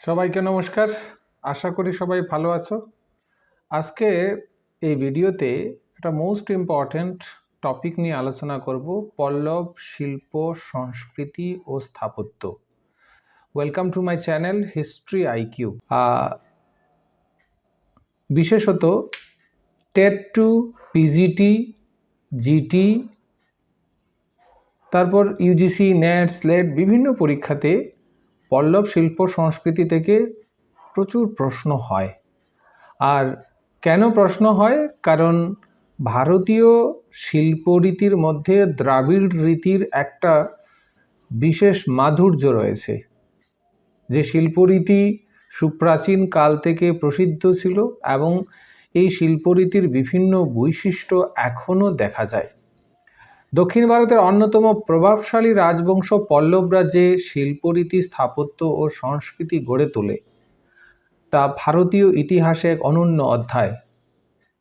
সবাইকে নমস্কার। আশা করি সবাই ভালো আছো। আজকে এই ভিডিওতে একটা মোস্ট ইম্পর্ট্যান্ট টপিক নিয়ে আলোচনা করব, পল্লব, শিল্প, সংস্কৃতি ও স্থাপত্য। Welcome to my channel history IQ বিশেষত টেট টু পিজিটি জিটি তারপর ইউজিসি নেট স্লেট বিভিন্ন পরীক্ষাতে পল্লব শিল্প সংস্কৃতি থেকে প্রচুর প্রশ্ন হয়। আর কেন প্রশ্ন হয়? কারণ ভারতীয় শিল্পরীতির মধ্যে দ্রাবিড় রীতির একটা বিশেষ মাধুর্য রয়েছে। যে শিল্পরীতি সুপ্রাচীন কাল থেকে প্রসিদ্ধ ছিল এবং এই শিল্পরীতির বিভিন্ন বৈশিষ্ট্য এখনও দেখা যায়। দক্ষিণ ভারতের অন্যতম প্রভাবশালী রাজবংশ পল্লব রাজ্যে শিল্পরীতি, স্থাপত্য ও সংস্কৃতি গড়ে তোলে। তা ভারতীয় ইতিহাসে এক অনন্য অধ্যায়।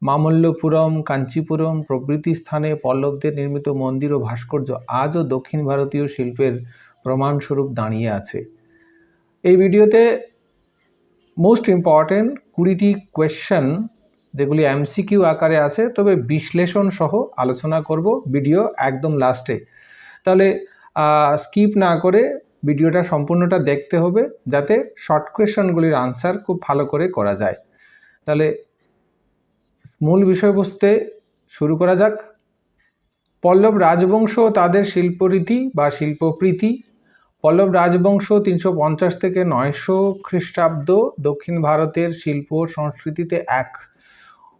মামল্লপুরম, কাঞ্চিপুরম প্রভৃতি স্থানে পল্লবদের নির্মিত মন্দির ও ভাস্কর্য আজও দক্ষিণ ভারতীয় শিল্পের প্রমাণস্বরূপ দাঁড়িয়ে আছে। এই ভিডিওতে মোস্ট ইম্পর্ট্যান্ট কুড়িটি কোয়েশ্চেন যেগুলি এমসিকিউ আকারে আছে, তবে বিশ্লেষণ সহ আলোচনা করব ভিডিও একদম লাস্টে। তাহলে স্কিপ না করে ভিডিওটা সম্পূর্ণটা দেখতে হবে, যাতে শর্ট কোয়েশনগুলির আনসার খুব ভালো করে করা যায়। তাহলে, মূল বিষয়বস্তুতে শুরু করা যাক। পল্লব রাজবংশ তাদের শিল্পরীতি বা শিল্পপ্রীতি। পল্লব রাজবংশ তিনশো পঞ্চাশ থেকে নয়শো খ্রিস্টাব্দ দক্ষিণ ভারতের শিল্প সংস্কৃতিতে এক।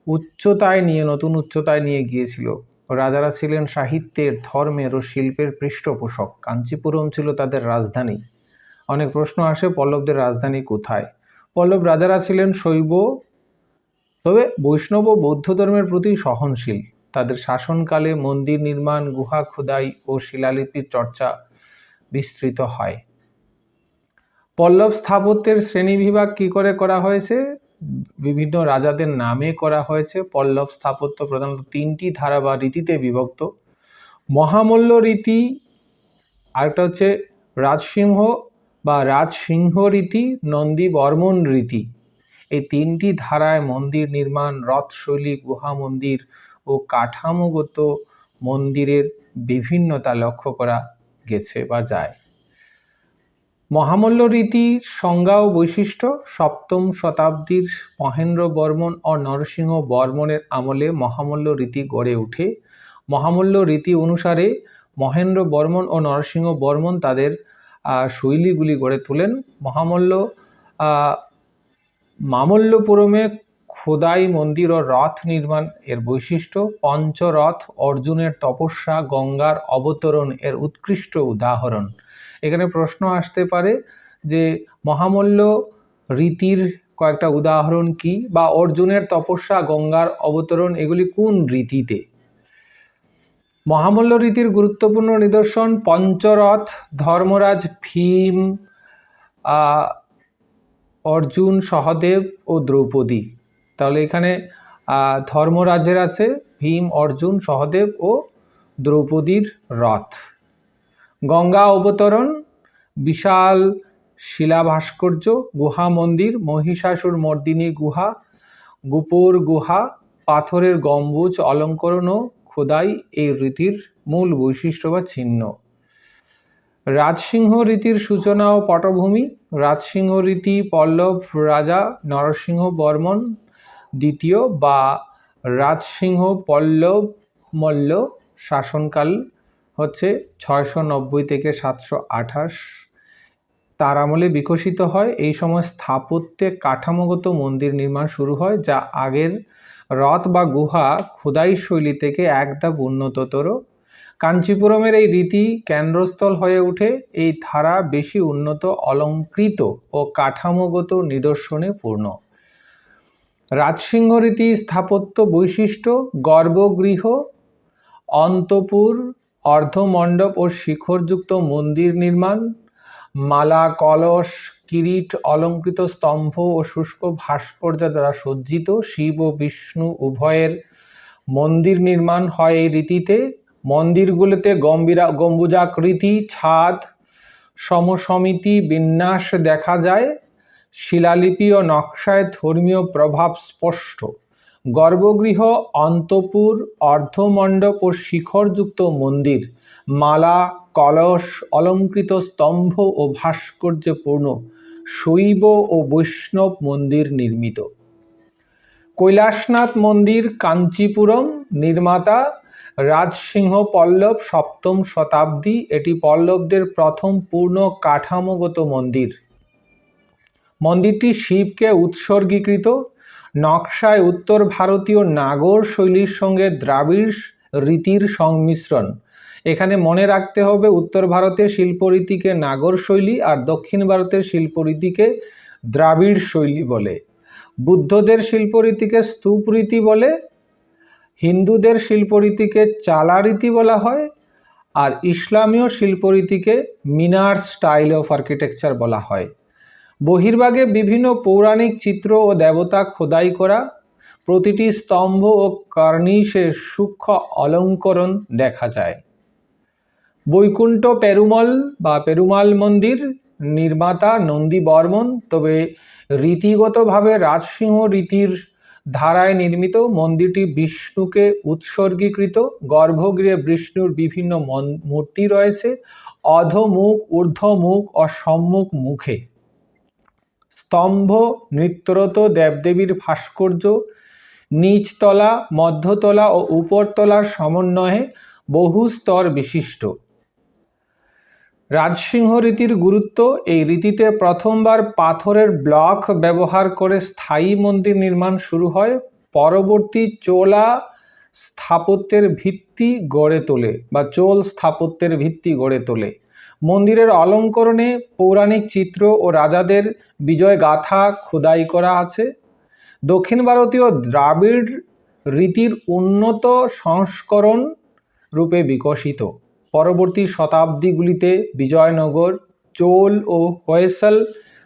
উচ্চতায় নিয়ে, নতুন উচ্চতায় নিয়ে গিয়েছিল। রাজারা ছিলেন সাহিত্যের, ধর্মের ও শিল্পের পৃষ্ঠপোষক। কাঞ্চিপুরম ছিল তাদের রাজধানী। অনেক প্রশ্ন আসে, পল্লবদের রাজধানী কোথায়? পল্লব, রাজারা ছিলেন শৈব, তবে বৈষ্ণব ও বৌদ্ধ ধর্মের প্রতি সহনশীল। তাদের শাসনকালে মন্দির নির্মাণ, গুহা খোদাই ও শিলালিপির চর্চা বিস্তৃত হয়। পল্লব স্থাপত্যের শ্রেণীবিভাগ কি করে করা হয়েছে? বিভিন্ন রাজাদের নামে করা হয়েছে। পল্লব স্থাপত্য প্রধানত তিনটি ধারা বা রীতিতে বিভক্ত। মহামল্ল রীতি, আরেকটা হচ্ছে রাজসিংহ বা রাজসিংহ রীতি, নন্দী বর্মন রীতি। এই তিনটি ধারায় মন্দির নির্মাণ, রথশৈলী, গুহা মন্দির ও কাঠামোগত মন্দিরের বিভিন্নতা লক্ষ্য করা গেছে বা যায়। মহামল্ল রীতির সংজ্ঞা ও বৈশিষ্ট্য সপ্তম শতাব্দীর মহেন্দ্র বর্মন ও নরসিংহ বর্মনের আমলে মহামল্ল রীতি গড়ে ওঠে। মহামল্ল রীতি অনুসারে মহেন্দ্র বর্মন ও নরসিংহ বর্মন তাদের শৈলীগুলি গড়ে তোলেন। মহামল্ল মামল্লপুরমে খোদাই মন্দির ও রথ নির্মাণ এর বৈশিষ্ট্য। পঞ্চরথ অর্জুনের তপস্যা, গঙ্গার অবতরণ এর উৎকৃষ্ট উদাহরণ। এখানে প্রশ্ন আসতে পারে যে মহামল্ল রীতির কয়েকটা উদাহরণ কি বা অর্জুনের তপস্যা, গঙ্গার অবতরণ, এগুলি কোন রীতিতে? মহামল্ল রীতির গুরুত্বপূর্ণ নিদর্শন পঞ্চরথ, ধর্মরাজ ভীম অর্জুন, সহদেব ও দ্রৌপদী। তাহলে এখানে ধর্মরাজের আছে ভীম, অর্জুন, সহদেব ও দ্রৌপদীর রথ। গঙ্গা অবতরণ, বিশাল শিলা ভাস্কর্য গুহা মন্দির, মহিষাসুর মর্দিনী গুহা, গুপুর গুহা, পাথরের গম্বুজ, অলঙ্করণ ও খোদাই এই রীতির মূল বৈশিষ্ট্য বা চিহ্ন। রাজসিংহ রীতির সূচনা ও পটভূমি, রাজসিংহ রীতি পল্লব রাজা নরসিংহ বর্মন দ্বিতীয় বা রাজসিংহ পল্লব মল্ল শাসনকাল হচ্ছে ছয়শো নব্বই থেকে সাতশো আঠাশ তার আমলে বিকশিত হয় এই সময় স্থাপত্যে কাঠামোগত মন্দির নির্মাণ শুরু হয়, যা আগের রথ বা গুহা খোদাই শৈলী থেকে এক ধাপ উন্নততর। কাঞ্চিপুরমের এই রীতি কেন্দ্রস্থল হয়ে ওঠে। এই ধারা বেশি উন্নত, অলঙ্কৃত ও কাঠামোগত নিদর্শনে পূর্ণ। রাজসিংহ রীতি স্থাপত্য বৈশিষ্ট্য, গর্ভগৃহ, অন্তপুর অর্ধমণ্ডপ ও শিখরযুক্ত মন্দির নির্মাণ, মালা, কলস, কিরিট, অলঙ্কৃত স্তম্ভ ও শুষ্ক ভাস্কর্য দ্বারা সজ্জিত শিব ও বিষ্ণু উভয়ের মন্দির নির্মাণ হয় এই রীতিতে। মন্দিরগুলোতে গম্ভীরা গম্বুজাকৃতি, ছাদ, সমসমিতি, বিন্যাস দেখা যায়। শিলালিপি ও নকশায় ধর্মীয় প্রভাব স্পষ্ট। গর্ভগৃহ, অন্তপুর, অর্ধমণ্ডপ ও শিখরযুক্ত মন্দির, মালা, কলস, অলঙ্কৃত স্তম্ভ ও ভাস্কর্যপূর্ণ, শৈব ও বৈষ্ণব মন্দির নির্মিত। কৈলাসনাথ মন্দির, কাঞ্চিপুরম, নির্মাতা, রাজসিংহ পল্লব, সপ্তম শতাব্দী, এটি পল্লবদের প্রথম পূর্ণ কাঠামোগত মন্দির। মন্দিরটি শিবকে উৎসর্গীকৃত নকশায় উত্তর ভারতীয় নাগর শৈলীর সঙ্গে দ্রাবিড় রীতির সংমিশ্রণ। এখানে মনে রাখতে হবে, উত্তর ভারতের শিল্পরীতিকে নাগর শৈলী আর দক্ষিণ ভারতের শিল্পরীতিকে দ্রাবিড় শৈলী বলে। বুদ্ধদের শিল্পরীতিকে স্তূপ রীতি বলে, হিন্দুদের শিল্পরীতিকে চালা রীতি বলা হয়, আর ইসলামীয় শিল্পরীতিকে মিনার স্টাইল অফ আর্কিটেকচার বলা হয়। বহির্ভাগে বিভিন্ন পৌরাণিক চিত্র ও দেবতা খোদাই করা, প্রতিটি স্তম্ভ ও কার্নিশে সূক্ষ্ম অলঙ্করণ দেখা যায়। বৈকুণ্ঠ পেরুমল বা পেরুমাল মন্দির, নির্মাতা নন্দী বর্মন, তবে রীতিগতভাবে রাজসিংহ রীতির ধারায় নির্মিত মন্দিরটি বিষ্ণুকে উৎসর্গীকৃত। গর্ভগৃহে বিষ্ণুর বিভিন্ন মূর্তি রয়েছে, অধমুখ, ঊর্ধ্বমুখ ও সম্মুখ মুখে। স্তম্ভ, নৃত্যরত দেবদেবীর ভাস্কর্য, নিচতলা, মধ্যতলা ও উপরতলার সমন্বয়ে বহু স্তর বিশিষ্ট। রাজসিংহ রীতির গুরুত্ব, এই রীতিতে প্রথমবার পাথরের ব্লক ব্যবহার করে স্থায়ী মন্দির নির্মাণ শুরু হয়, পরবর্তী চোলা স্থাপত্যের ভিত্তি গড়ে তোলে বা চোল স্থাপত্যের ভিত্তি গড়ে তোলে। মন্দিরের অলঙ্করণে পৌরাণিক চিত্র ও রাজাদের বিজয় গাথা খোদাই করা আছে। দক্ষিণ ভারতীয় দ্রাবিড় রীতির উন্নত সংস্করণ রূপে বিকশিত। পরবর্তী শতাব্দীগুলিতে বিজয়নগর, চোল ও হয়েসল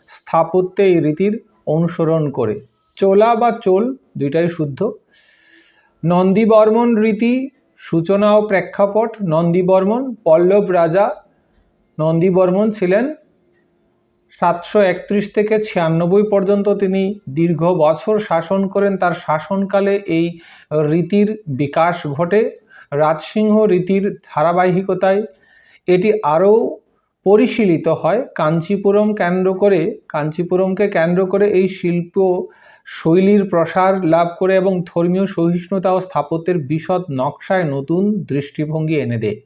স্থাপত্যে এই রীতির অনুসরণ করে। চোলা বা চোল দুইটাই শুদ্ধ। নন্দীবর্মন রীতি সূচনা ও প্রেক্ষাপট, নন্দীবর্মন, পল্লব রাজা নন্দীবর্মন ছিলেন সাতশো একত্রিশ থেকে ছিয়ানব্বই পর্যন্ত তিনি দীর্ঘ বছর শাসন করেন। তার শাসনকালে এই রীতির বিকাশ ঘটে। রাজসিংহ রীতির ধারাবাহিকতায় এটি আরও পরিশীলিত হয়। কাঞ্চিপুরম কেন্দ্র করে, কাঞ্চিপুরমকে কেন্দ্র করে এই শিল্প শৈলীর প্রসার লাভ করে এবং ধর্মীয় সহিষ্ণুতা ও স্থাপত্যের বিশদ নকশায় নতুন দৃষ্টিভঙ্গি এনে দেয়।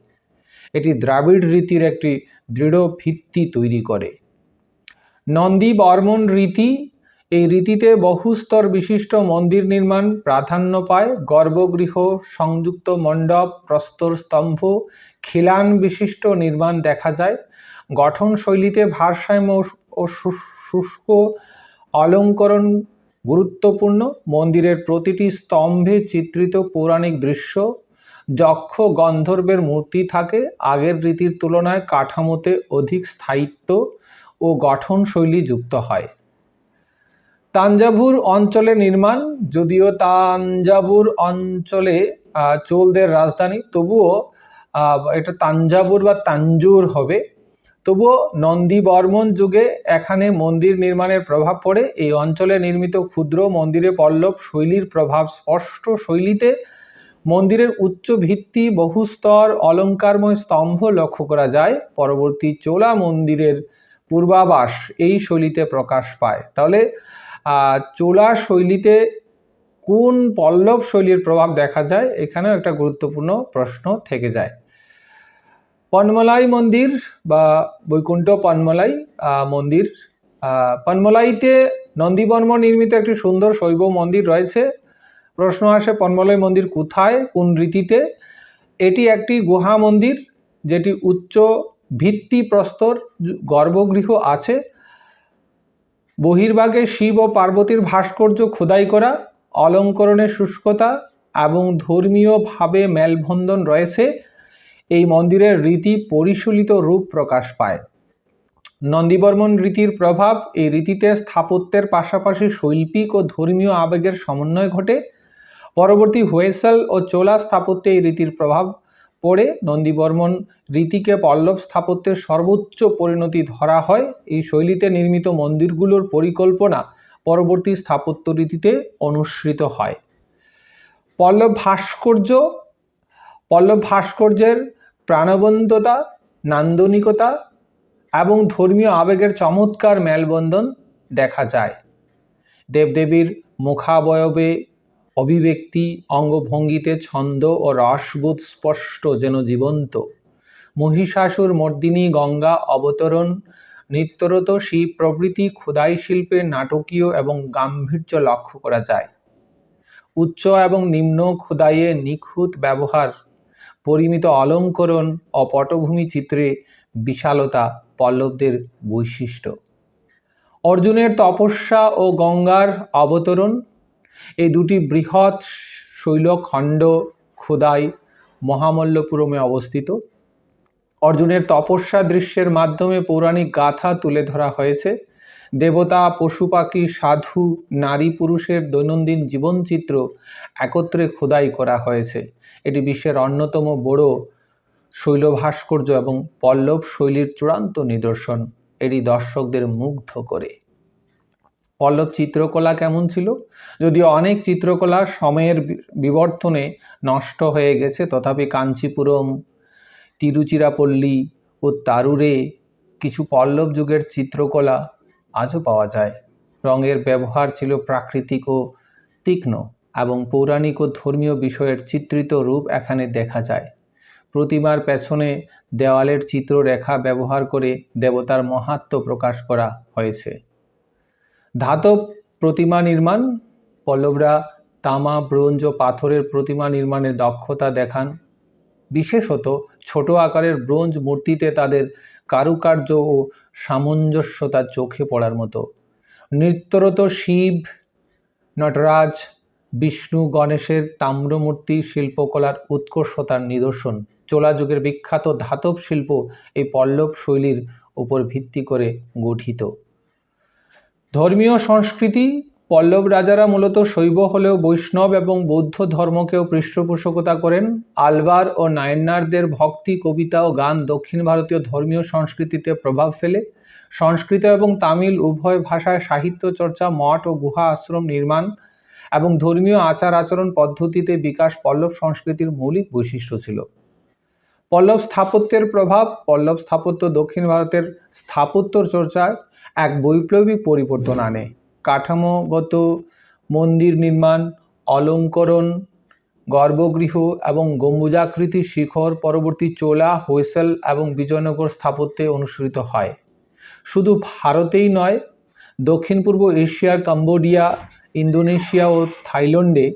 এটি দ্রাবিড় রীতির একটি দৃঢ় ভিত্তি তৈরি করে। নন্দী বর্মন রীতি, এই রীতিতে বহুস্তর বিশিষ্ট মন্দির নির্মাণ প্রাধান্য পায়। গর্ভগৃহ, সংযুক্ত মণ্ডপ, প্রস্তর স্তম্ভ, খিলান বিশিষ্ট নির্মাণ দেখা যায়। গঠন শৈলীতে ভারসাম্য ও শুষ্ক অলঙ্করণ গুরুত্বপূর্ণ। মন্দিরের প্রতিটি স্তম্ভে চিত্রিত পৌরাণিক দৃশ্য যক্ষ গন্ধর্বের মূর্তি থাকে। আগের রীতির তুলনায় কাঠামোতে অধিক স্থায়িত্ব ও গঠনশৈলী যুক্ত হয়। তাঞ্জাভুর অঞ্চলে নির্মাণ, যদিও তাঞ্জাবুর অঞ্চলে চোলদের রাজধানী, তবুও এটা তাঞ্জাবুর বা তাঞ্জুর হবে। তবুও নন্দী বর্মন যুগে এখানে মন্দির নির্মাণের প্রভাব পড়ে। এই অঞ্চলে নির্মিত ক্ষুদ্র মন্দিরে পল্লব শৈলীর প্রভাব স্পষ্ট শৈলীতে মন্দিরের উচ্চ ভিত্তি বহুস্তর, অলঙ্কারময় স্তম্ভ লক্ষ্য করা যায়। পরবর্তী চোলা মন্দিরের পূর্বাবাস এই শৈলীতে প্রকাশ পায়। তাহলে চোলা শৈলীতে কোন পল্লব শৈলীর প্রভাব দেখা যায়? এখানেও একটা গুরুত্বপূর্ণ প্রশ্ন থেকে যায়। পনমলাই মন্দির বা বৈকুণ্ঠ পনমলাই মন্দির পনমলাইতে নন্দীবর্ম নির্মিত একটি সুন্দর শৈব মন্দির রয়েছে। প্রশ্ন আসে পনমলাই মন্দির কোথায়, কোন রীতিতে? এটি একটি গুহা মন্দির, যেটি উচ্চ ভিত্তি প্রস্তর গর্ভগৃহ আছে। বহির্ভাগে শিব ও পার্বতীর ভাস্কর্য খোদাই করা অলঙ্করণের শুষ্কতা এবং ধর্মীয়ভাবে মেলবন্ধন রয়েছে। এই মন্দিরের রীতি পরিশীলিত রূপ প্রকাশ পায়। নন্দীবর্মন রীতির প্রভাব এই রীতিতে স্থাপত্যের পাশাপাশি শৈল্পিক ও ধর্মীয় আবেগের সমন্বয় ঘটে। পরবর্তী হোয়েসেল ও চোলা স্থাপত্যে এই রীতির প্রভাব পড়ে। নন্দীবর্মন রীতিকে পল্লব স্থাপত্যের সর্বোচ্চ পরিণতি ধরা হয়। এই শৈলীতে নির্মিত মন্দিরগুলোর পরিকল্পনা পরবর্তী স্থাপত্য রীতিতে অনুসৃত হয়। পল্লব ভাস্কর্য, পল্লব ভাস্কর্যের প্রাণবন্ততা, নান্দনিকতা এবং ধর্মীয় আবেগের চমৎকার মেলবন্ধন দেখা যায়। দেবদেবীর মুখাবয়বে অভিব্যক্তি, অঙ্গভঙ্গিতে ছন্দ ও রসবোধ স্পষ্ট যেন জীবন্ত। মহিষাসুর মর্দিনী গঙ্গা অবতরণ, নিত্যরত শিব প্রভৃতি খোদাই শিল্পের নাটকীয় এবং গাম্ভীর্য লক্ষ্য করা যায়। উচ্চ এবং নিম্ন খোদাইয়ে নিখুঁত ব্যবহার, পরিমিত অলঙ্করণ ও পটভূমি চিত্রে বিশালতা পল্লবদের বৈশিষ্ট্য। অর্জুনের তপস্যা ও গঙ্গার অবতরণ এই দুটি বৃহৎ শৈলখণ্ড খোদাই মহামল্লপুরমে অবস্থিত। অর্জুনের তপস্যা দৃশ্যের মাধ্যমে পৌরাণিক গাথা তুলে ধরা হয়েছে। দেবতা, পশু পাখি, সাধু, নারী পুরুষের দৈনন্দিন জীবনচিত্র একত্রে খোদাই করা হয়েছে। এটি বিশ্বের অন্যতম বড় শৈল ভাস্কর্য এবং পল্লব শৈলীর চূড়ান্ত নিদর্শন। এটি দর্শকদের মুগ্ধ করে। পল্লব, চিত্রকলা কেমন ছিল? যদিও অনেক চিত্রকলা সময়ের বিবর্তনে নষ্ট হয়ে গেছে, তথাপি কাঞ্চিপুরম, তিরুচিরাপল্লী ও তারুরে কিছু পল্লব যুগের চিত্রকলা আজও পাওয়া যায়। রঙের ব্যবহার ছিল প্রাকৃতিক ও তীক্ষ্ণ এবং পৌরাণিক ও ধর্মীয় বিষয়ের চিত্রিত রূপ এখানে দেখা যায়। প্রতিমার পেছনে দেওয়ালের চিত্ররেখা ব্যবহার করে দেবতার মহাত্ম প্রকাশ করা হয়েছে। ধাতব প্রতিমা নির্মাণ, পল্লবরা তামা, ব্রোঞ্জ, পাথরের প্রতিমা নির্মাণের দক্ষতা দেখান। বিশেষত ছোট আকারের ব্রোঞ্জ মূর্তিতে তাদের কারুকার্য ও সামঞ্জস্যতা চোখে পড়ার মতো। নৃত্যরত শিব, নটরাজ, বিষ্ণু, গণেশের তাম্রমূর্তি, শিল্পকলার উৎকর্ষতার নিদর্শন চোলা যুগের বিখ্যাত ধাতব শিল্প এই পল্লব শৈলীর উপর ভিত্তি করে গঠিত। ধর্মীয় সংস্কৃতি, পল্লব রাজারা মূলত শৈব হলেও বৈষ্ণব এবং বৌদ্ধ ধর্মকেও পৃষ্ঠপোষকতা করেন। আলবার ও নায়নারদের ভক্তি, কবিতা ও গান দক্ষিণ ভারতীয় ধর্মীয় সংস্কৃতিতে প্রভাব ফেলে। সংস্কৃত এবং তামিল উভয় ভাষায় সাহিত্য চর্চা, মঠ ও গুহা আশ্রম নির্মাণ এবং ধর্মীয় আচার আচরণ পদ্ধতিতে বিকাশ পল্লব সংস্কৃতির মৌলিক বৈশিষ্ট্য ছিল। পল্লব স্থাপত্যের প্রভাব, পল্লব স্থাপত্য দক্ষিণ ভারতের স্থাপত্য চর্চায় এক বৈপ্লবিক পরিবর্তন আনে। কাঠামোগত মন্দির নির্মাণ, অলঙ্করণ, গর্ভগৃহ এবং গম্বুজাকৃতি শিখর পরবর্তী চোলা, হোয়েসেল এবং বিজয়নগর স্থাপত্যে অনুসৃত হয়। শুধু ভারতেই নয় দক্ষিণ পূর্ব এশিয়ার কম্বোডিয়া, ইন্দোনেশিয়া ও থাইল্যান্ডে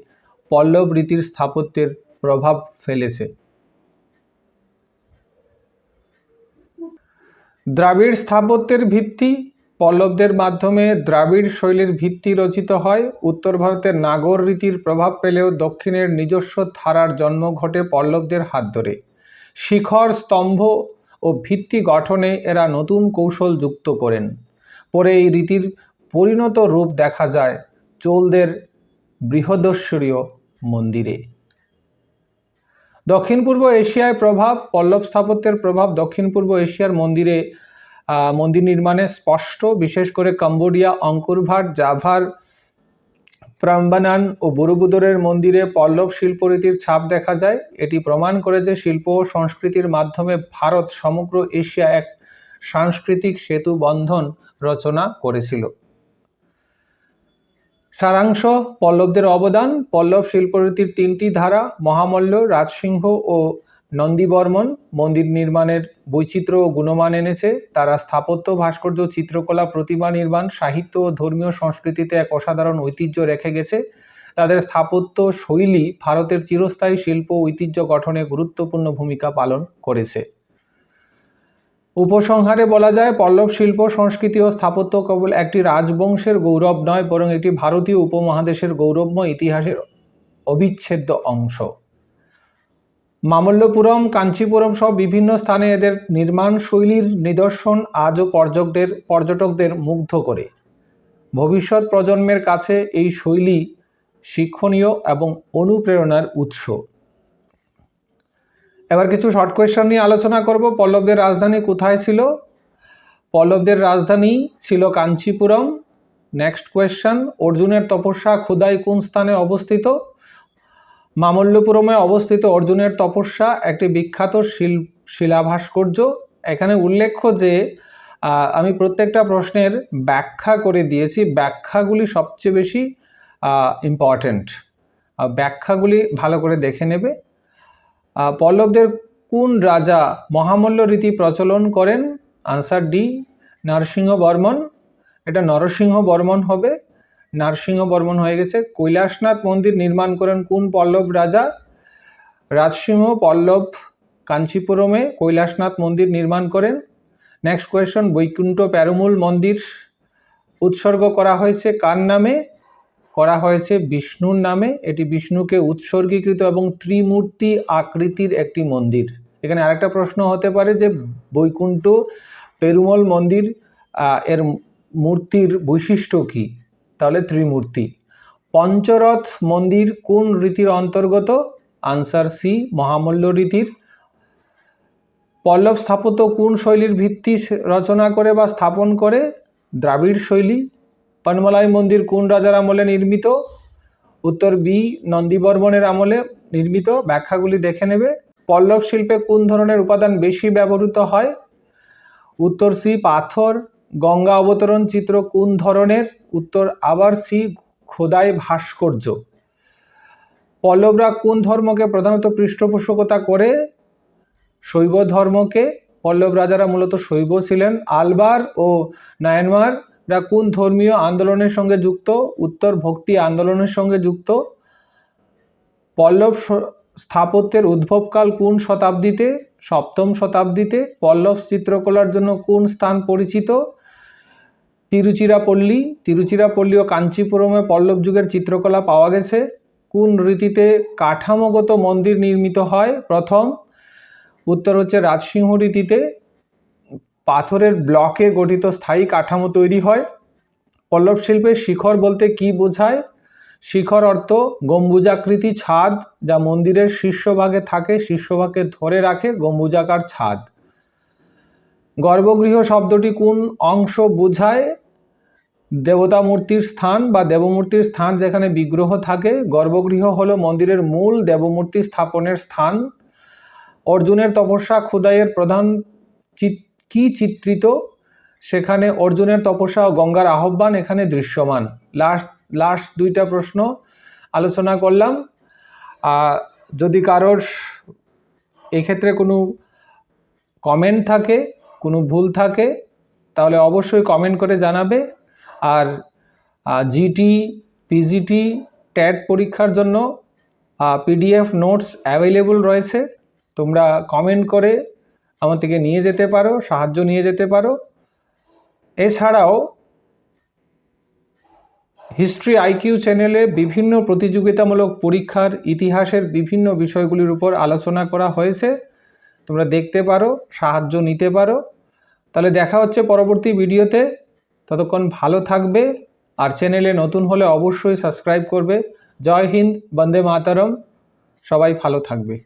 পল্লব রীতির স্থাপত্যের প্রভাব ফেলেছে। দ্রাবিড় স্থাপত্যের ভিত্তি পল্লবদের মাধ্যমে দ্রাবিড় শৈলীর ভিত্তি রচিত হয়। উত্তর ভারতের নাগর রীতির প্রভাব পেলেও দক্ষিণের নিজস্ব ধারার জন্ম ঘটে পল্লবদের হাত ধরে। শিখর, স্তম্ভ ও ভিত্তি গঠনে এরা নতুন কৌশল যুক্ত করেন। পরে এই রীতির পরিণত রূপ দেখা যায় চোলদের বৃহদশ্বরীয় মন্দিরে। দক্ষিণ পূর্ব এশিয়ায় প্রভাব, পল্লব স্থাপত্যের প্রভাব দক্ষিণ পূর্ব এশিয়ার মন্দিরে মন্দির নির্মাণে স্পষ্ট, বিশেষ করে কম্বোডিয়া, অঙ্কুরভাট, জাভার, প্রাম্বানান ও বরুবুদরের মন্দিরে পল্লব শিল্পরীতির ছাপ দেখা যায়। এটি প্রমাণ করে যে শিল্প ও সংস্কৃতির মাধ্যমে ভারত সমগ্র এশিয়া এক সাংস্কৃতিক সেতু বন্ধন রচনা করেছিল। সারাংশ পল্লবদের অবদান, পল্লব শিল্পরীতির তিনটি ধারা, মহামল্ল, রাজসিংহ ও নন্দীবর্মন মন্দির নির্মাণের বৈচিত্র্য ও গুণমান এনেছে। তারা স্থাপত্য, ভাস্কর্য, চিত্রকলা, প্রতিমা নির্মাণ, সাহিত্য ও ধর্মীয় সংস্কৃতিতে এক অসাধারণ ঐতিহ্য রেখে গেছে। তাদের স্থাপত্য শৈলী ভারতের চিরস্থায়ী শিল্প ঐতিহ্য গঠনে গুরুত্বপূর্ণ ভূমিকা পালন করেছে। উপসংহারে বলা যায়, পল্লব শিল্প, সংস্কৃতি ও স্থাপত্য কেবল একটি রাজবংশের গৌরব নয়, বরং এটি ভারতীয় উপমহাদেশের গৌরবময় ইতিহাসের অবিচ্ছেদ্য অংশ। মামল্লপুরম, কাঞ্চিপুরম সহ বিভিন্ন স্থানে এদের নির্মাণ শৈলীর নিদর্শন আজও পর্যটকদের পর্যটকদের মুগ্ধ করে। ভবিষ্যৎ প্রজন্মের কাছে এই শৈলী শিক্ষণীয় এবং অনুপ্রেরণার উৎস। এবার কিছু শর্ট কোয়েশ্চেন নিয়ে আলোচনা করব। পল্লবদের রাজধানী কোথায় ছিল? পল্লবদের রাজধানী ছিল কাঞ্চিপুরম। নেক্সট কোয়েশ্চেন অর্জুনের তপস্যা খুদাই কোন স্থানে অবস্থিত? মামল্লপুরমে অবস্থিত অর্জুনের তপস্যা, একটি বিখ্যাত শিল শিলা ভাস্কর্য এখানে উল্লেখ্য যে আমি প্রত্যেকটা প্রশ্নের ব্যাখ্যা করে দিয়েছি। ব্যাখ্যাগুলি সবচেয়ে বেশি ইম্পর্ট্যান্ট ব্যাখ্যাগুলি ভালো করে দেখে নেবে। পল্লবদের কোন রাজা মহামল্ল রীতি প্রচলন করেন? Answer D, Narasimha Varman. এটা নরসিংহ বর্মন হবে। নরসিংহ বর্মন হয়ে গেছে। কৈলাসনাথ মন্দির নির্মাণ করেন কোন পল্লব রাজা? রাজসিংহ, পল্লব, কাঞ্চিপুরমে কৈলাসনাথ মন্দির নির্মাণ করেন। নেক্সট কোয়েশ্চন বৈকুণ্ঠ প্যারুমূল মন্দির উৎসর্গ করা হয়েছে কার নামে? করা হয়েছে বিষ্ণুর নামে। এটি বিষ্ণুকে উৎসর্গীকৃত এবং ত্রিমূর্তি আকৃতির একটি মন্দির। এখানে আরেকটা প্রশ্ন হতে পারে যে বৈকুণ্ঠ পেরুমল মন্দির এর মূর্তির বৈশিষ্ট্য কি? তাহলে ত্রিমূর্তি। পঞ্চরথ মন্দির কোন রীতির অন্তর্গত? আনসার সি মহামল্ল রীতির। পল্লব স্থাপত্য কোন শৈলীর ভিত্তি রচনা করে বা স্থাপন করে? দ্রাবিড় শৈলী। পনমলাই মন্দির কোন রাজার আমলে নির্মিত? উত্তর বি নন্দীবর্মনের আমলে নির্মিত। ব্যাখ্যাগুলি দেখে নেবে। পল্লব শিল্পে কোন ধরনের উপাদান বেশি ব্যবহৃত হয়? উত্তর সি পাথর। গঙ্গা অবতরণ চিত্র কোন ধরনের? উত্তর আবার সি খোদাই ভাস্কর্য। পল্লবরা কোন ধর্মকে প্রধানত পৃষ্ঠপোষকতা করে? শৈব ধর্মকে? পল্লব রাজারা মূলত শৈব ছিলেন, আলবার ও নায়ানমাররা কোন ধর্মীয় আন্দোলনের সঙ্গে যুক্ত? উত্তর ভক্তি আন্দোলনের সঙ্গে যুক্ত। পল্লব স্থাপত্যের উদ্ভবকাল কোন শতাব্দীতে? সপ্তম শতাব্দীতে। পল্লব চিত্রকলার জন্য কোন স্থান পরিচিত? তিরুচিরাপল্লী তিরুচিরাপল্লী ও কাঞ্চিপুরমে পল্লব যুগের চিত্রকলা পাওয়া গেছে। কোন রীতিতে কাঠামোগত মন্দির নির্মিত হয়? প্রথম, উত্তর হচ্ছে রাজসিংহ রীতিতে পাথরের ব্লকে গঠিত স্থায়ী কাঠামো তৈরি হয়। পল্লব শিল্পের শিখর বলতে কি বোঝায়? শিখর অর্থ গম্বুজাকৃতি ছাদ, যা মন্দিরের শীর্ষভাগে থাকে শীর্ষভাগে ধরে রাখে গম্বুজাকার ছাদ। গর্ভগৃহ শব্দটি কোন অংশ বোঝায়? দেবতা মূর্তির স্থান বা দেবমূর্তির স্থান যেখানে বিগ্রহ থাকে, গর্ভগৃহ হলো মন্দিরের মূল দেবমূর্তি স্থাপনের স্থান। অর্জুনের তপস্যা খুদাইয়ের প্রধান কি চিত্রিত? সেখানে অর্জুনের তপস্যা ও গঙ্গার আহ্বান এখানে দৃশ্যমান। লাস্ট লাস্ট দুইটা প্রশ্ন আলোচনা করলাম। যদি কারোর এক্ষেত্রে কোনো কমেন্ট থাকে, কোনো ভুল থাকে, তাহলে অবশ্যই কমেন্ট করে জানাবে। আর জিটি পিজিটি ট্যাট পরীক্ষার জন্য পিডিএফ নোটস অ্যাভেলেবল রয়েছে। তোমরা কমেন্ট করে আমার থেকে নিয়ে যেতে পারো, সাহায্য নিয়ে যেতে পারো। এছাড়াও হিস্ট্রি আইকিউ চ্যানেলে বিভিন্ন প্রতিযোগিতামূলক পরীক্ষার ইতিহাসের বিভিন্ন বিষয়গুলির উপর আলোচনা করা হয়েছে। তোমরা দেখতে পারো, সাহায্য নিতে পারো। তাহলে দেখা হচ্ছে পরবর্তী ভিডিওতে ততক্ষণ ভালো থাকবে আর চ্যানেলে নতুন হলে অবশ্যই সাবস্ক্রাইব করবে। জয় হিন্দ, বন্দে মাতারম। সবাই ভালো থাকবে।